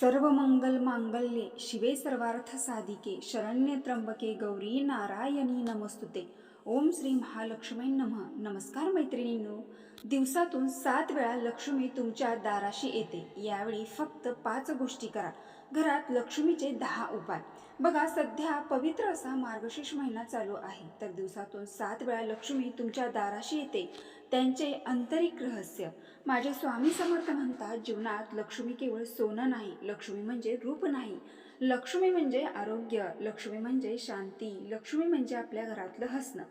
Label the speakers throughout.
Speaker 1: सर्व मंगल मांगल्ये शिवे सर्वार्थ साधिके शरण्य त्र्यंबके गौरी नारायणी नमस्तुते. ओम श्री महालक्ष्मी नमः. नमस्कार मैत्रिणींनो. दिवसातून सात वेळा लक्ष्मी तुमच्या दाराशी येते. यावेळी फक्त पाच गोष्टी करा. घरात लक्ष्मीचे दहा उपाय. बघा सध्या पवित्र असा मार्गशीर्ष महिना चालू आहे. तर दिवसातून सात वेळा लक्ष्मी तुमच्या दाराशी येते. त्यांचे आंतरिक रहस्य. माझे स्वामी समर्थ म्हणतात जीवनात लक्ष्मी केवळ सोनं नाही लक्ष्मी म्हणजे रूप नाही. लक्ष्मी म्हणजे आरोग्य लक्ष्मी म्हणजे शांती लक्ष्मी म्हणजे आपल्या घरातलं हसणं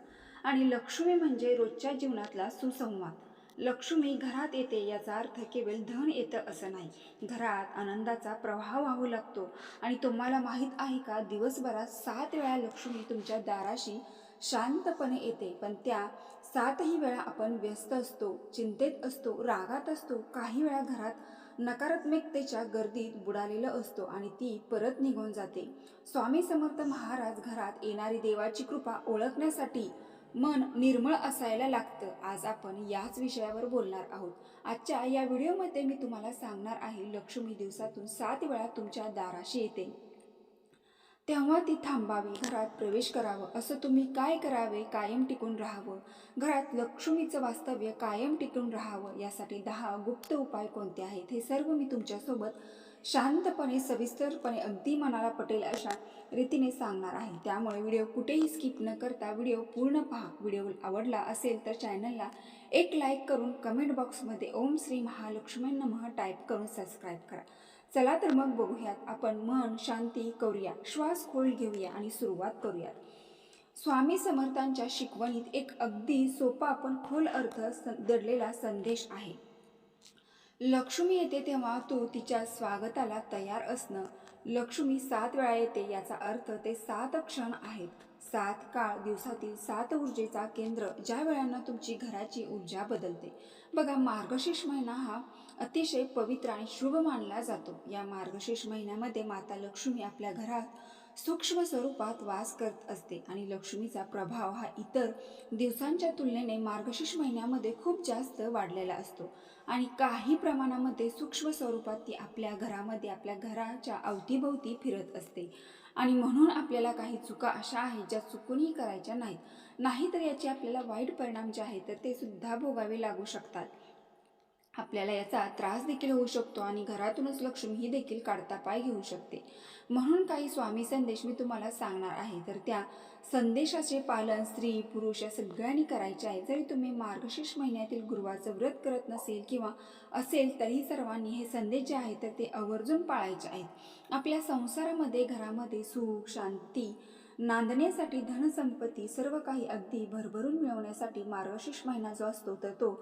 Speaker 1: आणि लक्ष्मी म्हणजे रोजच्या जीवनातला सुसंवाद. लक्ष्मी घरात येते याचा अर्थ केवळ धन येतं असं नाही. घरात आनंदाचा प्रवाह वाहू लागतो. आणि तुम्हाला माहीत आहे का दिवसभरात सात वेळा लक्ष्मी तुमच्या दाराशी शांतपणे येते. पण त्या सातही वेळा आपण व्यस्त असतो चिंतेत असतो रागात असतो काही वेळा घरात नकारात्मकतेच्या गर्दीत बुडालेलं असतो आणि ती परत निघून जाते. स्वामी समर्थ महाराज घरात येणारी देवाची कृपा ओळखण्यासाठी मन निर्मळ असायला लागतं. आज आपण याच विषयावर बोलणार आहोत. आजच्या या व्हिडिओमध्ये मी तुम्हाला सांगणार आहे लक्ष्मी दिवसातून सात वेळा तुमच्या दाराशी येते. तेव्हा ती थांबावी घरात प्रवेश करावं. असं तुम्ही काय करावे? कायम टिकून राहावं. घरात लक्ष्मीचं वास्तव्य कायम टिकून राहावं. यासाठी दहा गुप्त उपाय कोणते आहेत? हे सर्व मी तुमच्यासोबत शांतपणे सविस्तरपणे अगदी मनाला पटेल अशा रीतीने सांगणार आहे. त्यामुळे व्हिडिओ कुठेही स्किप न करता व्हिडिओ पूर्ण पहा. व्हिडिओ आवडला असेल तर चॅनलला एक लाईक करून कमेंट बॉक्समध्ये ओम श्री महालक्ष्मी नमः टाईप करून सबस्क्राईब करा. चला तर मग बघूयात. आपण मन शांती करूया. श्वास खोल घेऊया आणि सुरुवात करूयात. स्वामी समर्थांच्या शिकवणीत एक अगदी सोपा पण खोल अर्थ दडलेला संदेश आहे. लक्ष्मी येते तेव्हा तू तिच्या स्वागताला तयार असणं. लक्ष्मी सात वेळा येते याचा अर्थ ते सात क्षण आहेत. सात काळ दिवसातील सात ऊर्जेचा केंद्र ज्या वेळांना तुमची घराची ऊर्जा बदलते. बघा मार्गशीर्ष महिना हा अतिशय पवित्र आणि शुभ मानला जातो. या मार्गशीर्ष महिन्यामध्ये माता लक्ष्मी आपल्या घरात सूक्ष्म स्वरूपात वास करत असते आणि लक्ष्मीचा प्रभाव हा इतर दिवसांच्या तुलनेने मार्गशीर्ष महिन्यामध्ये खूप जास्त वाढलेला असतो. आणि काही प्रमाणामध्ये सूक्ष्म स्वरूपात ती आपल्या घरामध्ये आपल्या घराच्या अवतीभोवती फिरत असते. आणि म्हणून आपल्याला काही चुका अशा आहेत ज्या चुकूनही करायच्या नाहीत. नाहीतर याचे आपल्याला वाईट परिणाम जे आहेत तर ते सुद्धा भोगावे लागू शकतात. आपल्याला याचा त्रास देखील होऊ शकतो आणि घरातूनच लक्ष्मी ही देखील काढता पाय घेऊ शकते. म्हणून काही स्वामी संदेश मी तुम्हाला सांगणार आहे. तर त्या संदेशाचे पालन स्त्री पुरुष या सगळ्यांनी करायचे आहे. जरी तुम्ही मार्गशीर्ष महिन्यातील गुरुवाचं व्रत करत नसेल किंवा असेल तरी सर्वांनी हे संदेश जे आहेत तर ते आवर्जून पाळायचे आहेत. आपल्या संसारामध्ये घरामध्ये सुख शांती नांदण्यासाठी धनसंपत्ती सर्व काही अगदी भरभरून मिळवण्यासाठी मार्गशीर्ष महिना जो असतो तर तो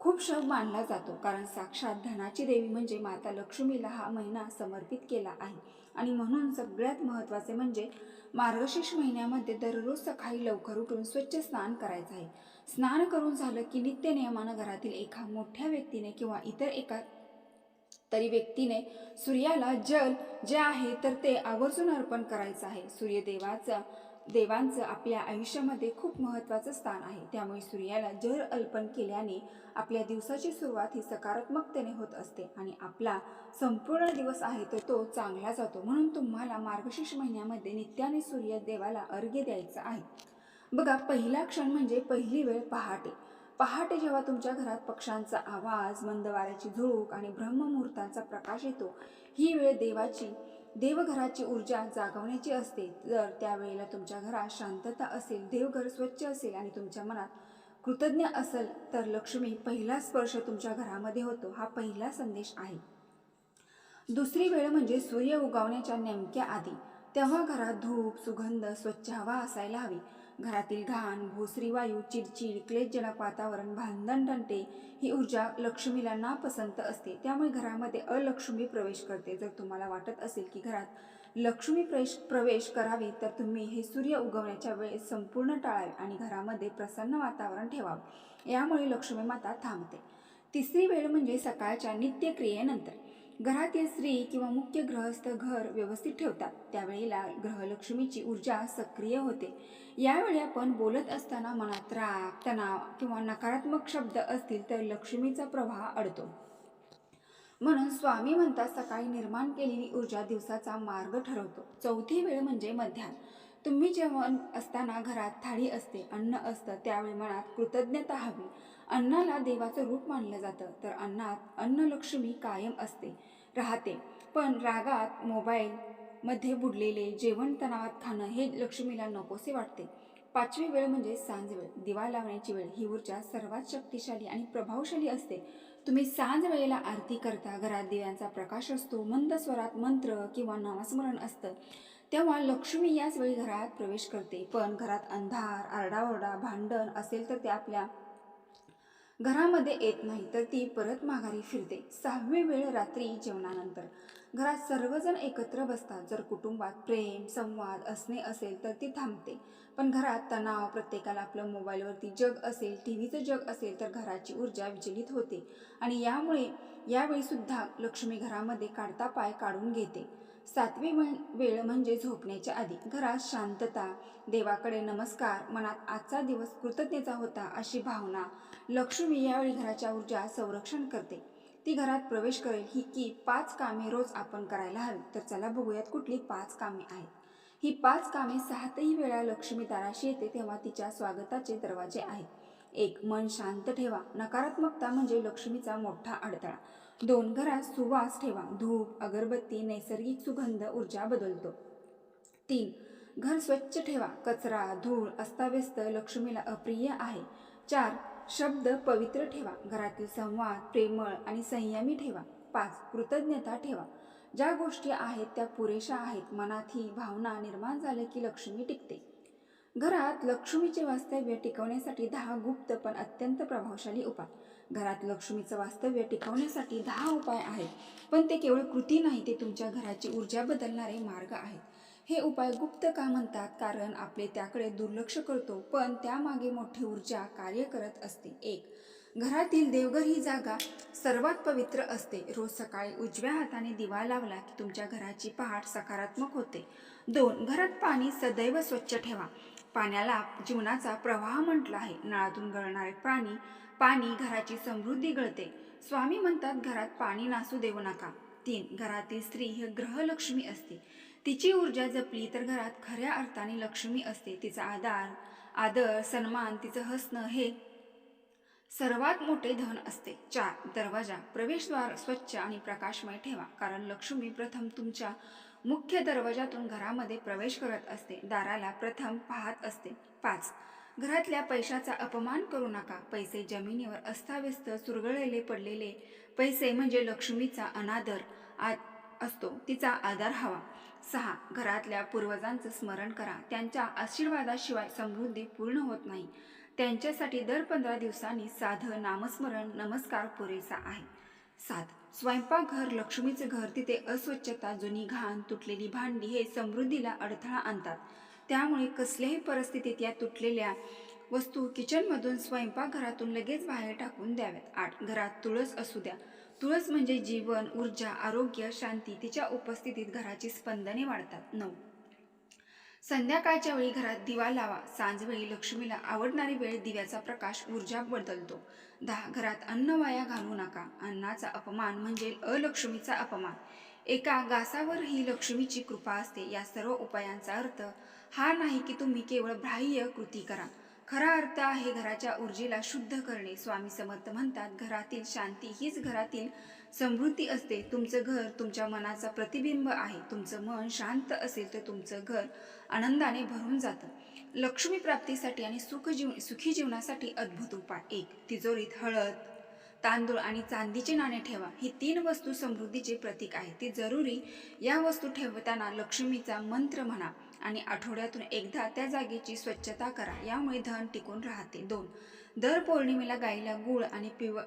Speaker 1: खूप शव मानला जातो कारण साक्षात धनाची देवी म्हणजे माता लक्ष्मीला हा महिना समर्पित केला आहे. आणि म्हणून सगळ्यात महत्त्वाचे म्हणजे मार्गशीर्ष महिन्यामध्ये दररोज सकाळी लवकर उठून स्वच्छ स्नान करायचं आहे. स्नान करून झालं की नित्य नियमानं घरातील एका मोठ्या व्यक्तीने किंवा इतर एका तरी व्यक्तीने सूर्याला जल जे आहे तर ते आवर्जून अर्पण करायचं आहे. सूर्यदेवाचा देवांचं आपल्या आयुष्यामध्ये खूप महत्त्वाचं स्थान आहे. त्यामुळे सूर्याला जर अर्पण केल्याने आपल्या दिवसाची सुरुवात ही सकारात्मकतेने होत असते आणि आपला संपूर्ण दिवस आहे तर तो चांगला जातो. म्हणून तुम्हाला मार्गशीर्ष महिन्यामध्ये नित्याने सूर्यदेवाला अर्घ्य द्यायचं आहे. बघा पहिला क्षण म्हणजे पहिली वेळ पहाटे. पहाटे जेव्हा तुमच्या घरात पक्ष्यांचा आवाज मंदवाऱ्याची झुळूक आणि ब्रह्ममुहूर्तांचा प्रकाश येतो ही वेळ देवाची देवघराची ऊर्जा जागवण्याची असते जर त्यावेळेला तुमच्या घरात शांतता असेल देवघर स्वच्छ असेल आणि तुमच्या मनात कृतज्ञ असेल तर लक्ष्मी पहिला स्पर्श तुमच्या घरामध्ये होतो हा पहिला संदेश आहे. दुसरी वेळ म्हणजे सूर्य उगवण्याच्या नेमक्या आधी. तेव्हा घरात धूप सुगंध स्वच्छ हवा असायला हवी. घरातील घाण भोसरी वायू चिडचिड क्लेशजनक वातावरण भांधण तंटे ही ऊर्जा लक्ष्मीला नापसंत असते. त्यामुळे घरामध्ये अलक्ष्मी प्रवेश करते. जर तुम्हाला वाटत असेल की घरात लक्ष्मी प्रवेश प्रवेश करावी तर तुम्ही हे सूर्य उगवण्याच्या वेळेस संपूर्ण टाळावे आणि घरामध्ये प्रसन्न वातावरण ठेवावे. यामुळे लक्ष्मी माता थांबते. तिसरी वेळ म्हणजे सकाळच्या नित्यक्रियेनंतर. घरातील स्त्री किंवा मुख्य ग्रहस्थ घर व्यवस्थित ठेवतात. त्यावेळेला ग्रहलक्ष्मीची ऊर्जा सक्रिय होते. यावेळी आपण बोलत असताना मनात राग तणाव किंवा नकारात्मक शब्द असतील तर लक्ष्मीचा प्रवाह अडतो. म्हणून स्वामी म्हणतात सकाळी निर्माण केलेली ऊर्जा दिवसाचा मार्ग ठरवतो. चौथी वेळ म्हणजे मध्याह्न तुम्ही जेवण असताना घरात थाळी असते अन्न असतं त्यावेळी मनात कृतज्ञता हवी. अन्नाला देवाचं रूप मानलं जातं. तर अन्नात अन्नलक्ष्मी कायम असते राहते. पण रागात मोबाईल मध्ये बुडलेले जेवण तणावात खाणं हे लक्ष्मीला नकोसे वाटते. पाचवी वेळ म्हणजे सांज वेळ. दिवा लावण्याची वेळ ही ऊर्जा सर्वात शक्तिशाली आणि प्रभावशाली असते. तुम्ही सांज वेळेला आरती करता घरात दिव्यांचा प्रकाश असतो मंद स्वरात मंत्र किंवा नामस्मरण असतं. तेव्हा लक्ष्मी याच वेळी घरात प्रवेश करते. पण घरात अंधार आरडाओरडा भांडण असेल तर ते आपल्या घरामध्ये येत नाही तर ती परत माघारी फिरते. सहावी वेळ रात्री जेवणानंतर. घरात सर्वजण एकत्र बसतात. जर कुटुंबात प्रेम संवाद असणे असेल तर ती थांबते. पण घरात तणाव प्रत्येकाला आपलं मोबाईलवरती जग असेल टी व्हीचं जग असेल तर घराची ऊर्जा विचलित होते. आणि यामुळे यावेळीसुद्धा लक्ष्मी घरामध्ये काढता पाय काढून घेते. सातवी वेळ म्हणजे झोपण्याच्या आधी. घरात शांतता देवाकडे नमस्कार मनात आजचा दिवस कृतज्ञता होता अशी भावना लक्ष्मी यावेळी घराच्या ऊर्जा संरक्षण करते. ती घरात प्रवेश करेल ही की पाच कामे रोज आपण करायला हवी. तर चला बघूयात कुठली पाच कामे आहेत. ही पाच कामे सातही वेळा लक्ष्मी दाराशी येते तेव्हा तिच्या स्वागताचे दरवाजे आहेत. एक मन शांत ठेवा. नकारात्मकता म्हणजे लक्ष्मीचा मोठा अडथळा. दोन घरात सुवास ठेवा. धूप अगरबत्ती नैसर्गिक सुगंध ऊर्जा बदलतो. तीन घर स्वच्छ ठेवा. कचरा धूळ अस्ताव्यस्त लक्ष्मीला अप्रिय आहे. चार शब्द पवित्र ठेवा. घरातील संवाद प्रेमळ आणि संयमी ठेवा. पाच कृतज्ञता ठेवा. ज्या गोष्टी आहेत त्या पुरेशा आहेत. मनात ही भावना निर्माण झाले की लक्ष्मी टिकते. घरात लक्ष्मीचे वास्तव्य टिकवण्यासाठी दहा गुप्त पण अत्यंत प्रभावशाली उपाय. घरात लक्ष्मीचं वास्तव्य टिकवण्यासाठी दहा उपाय आहेत पण ते केवळ कृती नाही ते तुमच्या घराची ऊर्जा बदलणारे मार्ग आहेत. हे उपाय गुप्त का म्हणतात? कारण आपले त्याकडे दुर्लक्ष करतो पण त्यामागे मोठी ऊर्जा कार्य करत असते. एक घरातील देवघर ही जागा सर्वात पवित्र असते. रोज सकाळी उजव्या हाताने दिवा लावला की तुमच्या घराची पहाट सकारात्मक होते. दोन घरात पाणी सदैव स्वच्छ ठेवा. पाण्याला जीवनाचा प्रवाह म्हटला आहे. नळातून गळणारे पाणी पाणी घराची समृद्धी गळते. स्वामी म्हणतात घरात पाणी नासू देऊ नका. तीन घरातील स्त्री ही ग्रहलक्ष्मी असते. तिची ऊर्जा जपली तर घरात खऱ्या अर्थाने लक्ष्मी असते. तिचा आधार आदर सन्मान तिचं हसणं हे सर्वात मोठे धन असते. चार दरवाजा प्रवेशद्वार स्वच्छ आणि प्रकाशमय ठेवा. कारण लक्ष्मी प्रथम तुमच्या मुख्य दरवाजातून घरामध्ये प्रवेश करत असते. दाराला प्रथम पाहत असते. पाच. घरातल्या पैशाचा अपमान करू नका. पैसे जमिनीवर अस्ताव्यस्त सुरगळलेले पडलेले पैसे म्हणजे लक्ष्मीचा अनादर आ असतो. तिचा आधार हवा. सहा. घरातल्या पूर्वजांचं स्मरण करा. त्यांच्या आशीर्वादाशिवाय समृद्धी पूर्ण होत नाही. त्यांच्यासाठी दर पंधरा दिवसांनी साधं नामस्मरण नमस्कार पुरेसा आहे. सात. स्वयंपाकघर लक्ष्मीचं घर तिथे अस्वच्छता जुनी घाण तुटलेली भांडी हे समृद्धीला अडथळा आणतात. त्यामुळे कसल्याही परिस्थितीत या तुटलेल्या वस्तू किचनमधून स्वयंपाकघरातून लगेच बाहेर टाकून द्याव्यात. आठ घरात तुळस असू द्या. तुळस म्हणजे जीवन ऊर्जा आरोग्य शांती तिच्या उपस्थितीत घराची स्पंदने वाढतात. नऊ संध्याकाळच्या वेळी घरात दिवा लावा. सांजवेळी लक्ष्मीला आवडणारी वेळ दिव्याचा प्रकाश ऊर्जा बदलतो. दहा घरात अन्न वाया घालू नका. अन्नाचा अपमान म्हणजे अलक्ष्मीचा अपमान. एका गासावर ही लक्ष्मीची कृपा असते. या सर्व उपायांचा अर्थ हा नाही की तुम्ही केवळ बाह्य कृती करा. खरा अर्थ आहे घराच्या ऊर्जेला शुद्ध करणे. स्वामी समर्थ म्हणतात घरातील शांती हीच घरातील समृद्धी असते. तुमचं घर तुमच्या मनाचा प्रतिबिंब आहे. तुमचं मन शांत असेल तर तुमचं घर आनंदाने भरून जातं. लक्ष्मी प्राप्तीसाठी आणि सुख जीव सुखी जीवनासाठी अद्भुत उपाय. एक तिजोरीत हळद तांदूळ आणि चांदीचे नाणे ठेवा. ही तीन वस्तू समृद्धीचे प्रतीक आहे ती जरुरी या वस्तू ठेवताना लक्ष्मीचा मंत्र म्हणा आणि आठवड्यातून एकदा त्या जागेची स्वच्छता करा. यामुळे धन टिकून राहते. दोन दर पौर्णिमेला गाईला गूळ आणि पिव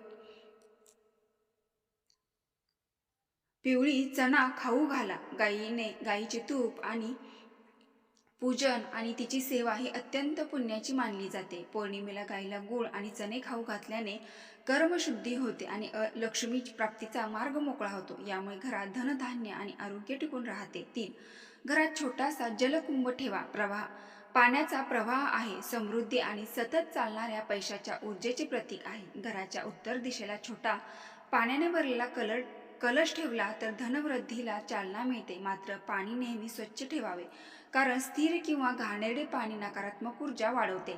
Speaker 1: पिवळी चणा खाऊ घाला. गाईने गाईचे तूप आणि पूजन आणि तिची सेवा ही अत्यंत पुण्याची मानली जाते. पौर्णिमेला गाईला गूळ आणि चणे खाऊ घातल्याने कर्मशुद्धी होते आणि अ लक्ष्मी प्राप्तीचा मार्ग मोकळा होतो. यामुळे घरात धनधान्य आणि आरोग्य टिकून राहते. तीन घरात छोटासा जलकुंभ ठेवा. प्रवाह पाण्याचा प्रवाह आहे. समृद्धी आणि सतत चालणाऱ्या पैशाच्या ऊर्जेचे प्रतीक आहे. घराच्या उत्तर दिशेला छोटा पाण्याने भरलेला कलर कलश ठेवला तर धनवृद्धीला चालना मिळते. मात्र पाणी नेहमी स्वच्छ ठेवावे कारण स्थिर किंवा घाणेरडे पाणी नकारात्मक ऊर्जा वाढवते.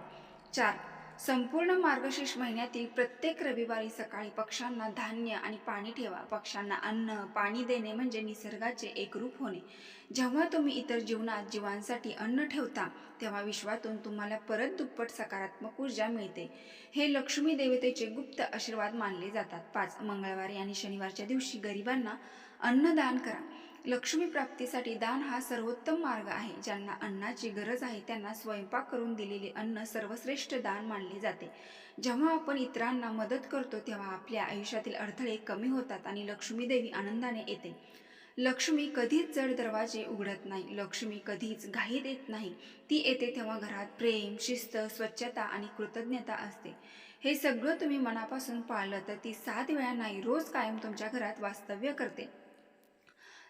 Speaker 1: चार संपूर्ण मार्गशीर्ष महिन्यातील प्रत्येक रविवारी सकाळी पक्ष्यांना धान्य आणि पाणी ठेवा. पक्ष्यांना अन्न पाणी देणे म्हणजे निसर्गाचे एकरूप होणे. जेव्हा तुम्ही इतर जीवनात जीवांसाठी अन्न ठेवता तेव्हा विश्वातून तुम्हाला परत दुप्पट सकारात्मक ऊर्जा मिळते. हे लक्ष्मी देवतेचे गुप्त आशीर्वाद मानले जातात. पाच मंगळवारी आणि शनिवारच्या दिवशी गरिबांना अन्नदान करा. लक्ष्मी प्राप्तीसाठी दान हा सर्वोत्तम मार्ग आहे. ज्यांना अन्नाची गरज आहे त्यांना स्वयंपाक करून दिलेले अन्न सर्वश्रेष्ठ दान मानले जाते. जेव्हा आपण इतरांना मदत करतो तेव्हा आपल्या आयुष्यातील अडथळे कमी होतात आणि लक्ष्मी देवी आनंदाने येते. लक्ष्मी कधीच जड दरवाजे उघडत नाही. लक्ष्मी कधीच घाई देत नाही. ती येते तेव्हा घरात प्रेम शिस्त स्वच्छता आणि कृतज्ञता असते. हे सगळं तुम्ही मनापासून पाळलं तर ती सात वेळा नाही रोज कायम तुमच्या घरात वास्तव्य करते.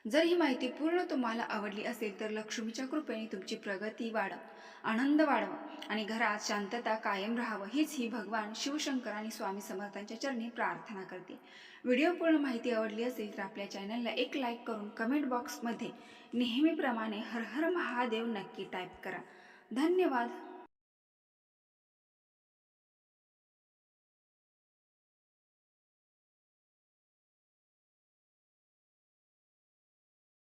Speaker 1: जर ही माहिती पूर्ण तुम्हाला आवडली असेल तर लक्ष्मीच्या कृपेने तुमची प्रगती वाढव आनंद वाढवा आणि घरात शांतता कायम राहावं हीच ही भगवान शिवशंकर आणि स्वामी समर्थांच्या चरणी प्रार्थना करते. व्हिडिओ पूर्ण माहिती आवडली असेल तर आपल्या चॅनलला एक लाईक करून कमेंट बॉक्समध्ये नेहमीप्रमाणे हर हर महादेव नक्की टाईप करा. धन्यवाद.